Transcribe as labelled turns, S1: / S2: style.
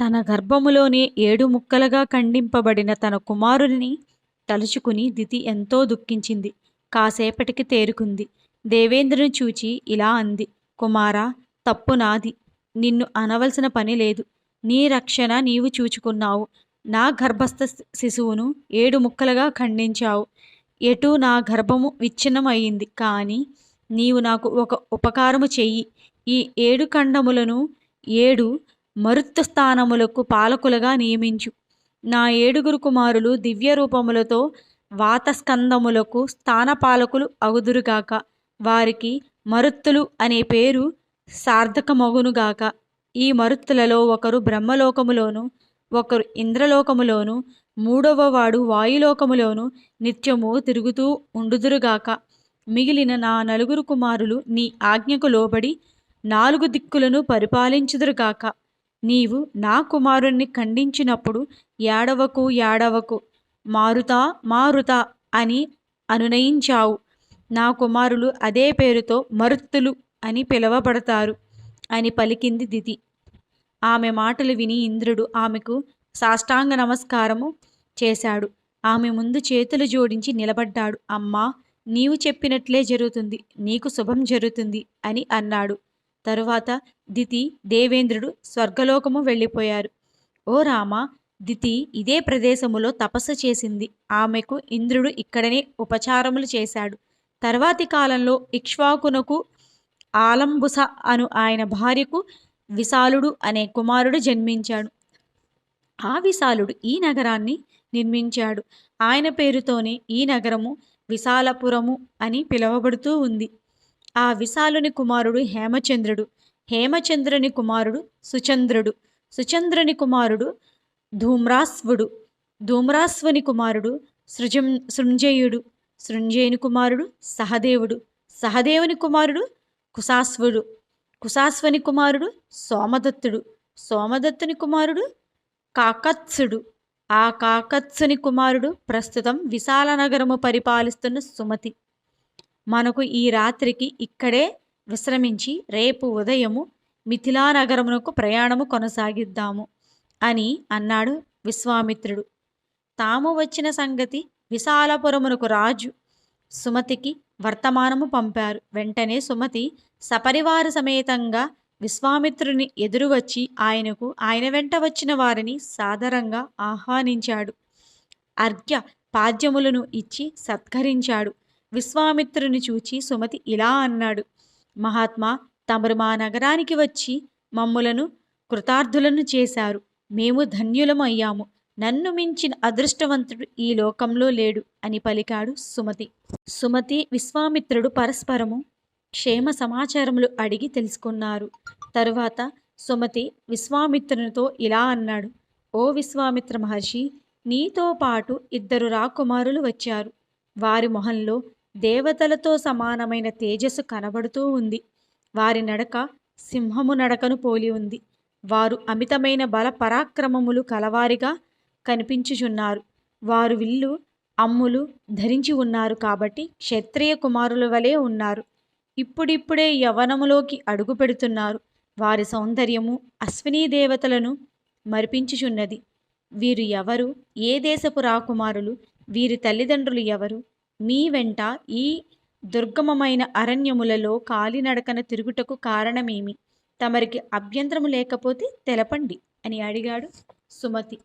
S1: తన గర్భములోనే ఏడు ముక్కలుగా ఖండింపబడిన తన కుమారుడిని తలుచుకుని దితి ఎంతో దుఃఖించింది. కాసేపటికి తేరుకుంది. దేవేంద్రుని చూచి ఇలా అంది కుమారా తప్పు నాది. నిన్ను అనవలసిన పని లేదు. నీ రక్షణ నీవు చూచుకున్నావు. నా గర్భస్థ శిశువును ఏడు ముక్కలుగా ఖండించావు. ఎటు నా గర్భము విచ్ఛిన్నమయ్యింది కానీ నీవు నాకు ఒక ఉపకారము చెయ్యి. ఈ ఏడు ఖండములను ఏడు మరుత్తు స్థానములకు పాలకులుగా నియమించు. నా ఏడుగురు కుమారులు దివ్య రూపములతో వాతస్కందములకు స్థానపాలకులు అగుదురుగాక. వారికి మరుత్తులు అనే పేరు సార్థకమగునుగాక. ఈ మరుత్తులలో ఒకరు బ్రహ్మలోకములోను ఒకరు ఇంద్రలోకములోను మూడవ వాడు వాయులోకములోను నిత్యము తిరుగుతూ ఉండుదురుగాక. మిగిలిన నా నలుగురు కుమారులు నీ ఆజ్ఞకు లోబడి నాలుగు దిక్కులను పరిపాలించుదురుగాక. నీవు నా కుమారుణ్ణి ఖండించినప్పుడు ఏడవకు ఏడవకు. మారుతా మారుతా అని అనునయించావు. నా కుమారులు అదే పేరుతో మరుత్తులు అని పిలువబడతారు అని పలికింది దితి. ఆమె మాటలు విని ఇంద్రుడు ఆమెకు సాష్టాంగ నమస్కారము చేశాడు. ఆమె ముందు చేతులు జోడించి నిలబడ్డాడు. అమ్మా నీవు చెప్పినట్లే జరుగుతుంది. నీకు శుభం జరుగుతుంది అని అన్నాడు. తరువాత దితి దేవేంద్రుడు స్వర్గలోకము వెళ్ళిపోయారు. ఓ రామ దితి ఇదే ప్రదేశములో తపస్సు చేసింది. ఆమెకు ఇంద్రుడు ఇక్కడనే ఉపచారములు చేశాడు. తర్వాతి కాలంలో ఇక్ష్వాకునకు ఆలంబుస అను ఆయన భార్యకు విశాలుడు అనే కుమారుడు జన్మించాడు. ఆ విశాలుడు ఈ నగరాన్ని నిర్మించాడు. ఆయన పేరుతోనే ఈ నగరము విశాలపురము అని పిలువబడుతూ ఉంది. ఆ విశాలుని కుమారుడు హేమచంద్రుడు. హేమచంద్రుని కుమారుడు సుచంద్రుడు. సుచంద్రుని కుమారుడు ధూమ్రాస్వుడు. ధూమ్రాస్వుని కుమారుడు సృజం సృంజయుడు. సృంజయుని కుమారుడు సహదేవుడు. సహదేవుని కుమారుడు కుశాస్వుడు. కుశాస్వని కుమారుడు సోమదత్తుడు. సోమదత్తుని కుమారుడు కాకత్సుడు. ఆ కాకత్సుని కుమారుడు ప్రస్తుతం విశాలనగరము పరిపాలిస్తున్న సుమతి. మనకు ఈ రాత్రికి ఇక్కడే విశ్రమించి రేపు ఉదయము మిథిలా నగరమునకు ప్రయాణము కొనసాగిద్దాము అని అన్నాడు విశ్వామిత్రుడు. తాము వచ్చిన సంగతి విశాలపురమునకు రాజు సుమతికి వర్తమానము పంపారు. వెంటనే సుమతి సపరివార సమేతంగా విశ్వామిత్రుని ఎదురు వచ్చి ఆయనకు ఆయన వెంట వచ్చిన వారిని సాదరంగా ఆహ్వానించాడు. అర్ఘ్య పాద్యములను ఇచ్చి సత్కరించాడు. విశ్వామిత్రుని చూచి సుమతి ఇలా అన్నాడు. మహాత్మా తమరు మా నగరానికి వచ్చి మమ్ములను కృతార్థులను చేశారు. మేము ధన్యులమయ్యాము. నన్ను మించిన అదృష్టవంతుడు ఈ లోకంలో లేడు అని పలికాడు సుమతి. సుమతి విశ్వామిత్రుడు పరస్పరము క్షేమ సమాచారములు అడిగి తెలుసుకున్నారు. తరువాత సుమతి విశ్వామిత్రునితో ఇలా అన్నాడు. ఓ విశ్వామిత్ర మహర్షి నీతో పాటు ఇద్దరు రాకుమారులు వచ్చారు. వారి మొహంలో దేవతలతో సమానమైన తేజస్సు కనబడుతూ ఉంది. వారి నడక సింహము నడకను పోలి ఉంది. వారు అమితమైన బల పరాక్రమములు కలవారిగా కనిపించుచున్నారు. వారు విల్లు అమ్ములు ధరించి ఉన్నారు కాబట్టి క్షత్రియ కుమారుల వలె ఉన్నారు. ఇప్పుడిప్పుడే యవనములోకి అడుగు పెడుతున్నారు. వారి సౌందర్యము అశ్వినీ దేవతలను మరిపించుచున్నది. వీరు ఎవరు? ఏ దేశపు రాకుమారులు? వీరి తల్లిదండ్రులు ఎవరు? మీ వెంట ఈ దుర్గమమైన అరణ్యములలో కాలినడకన తిరుగుటకు కారణమేమి? తమరికి అభ్యంతరము లేకపోతే తెలపండి అని అడిగాడు సుమతి.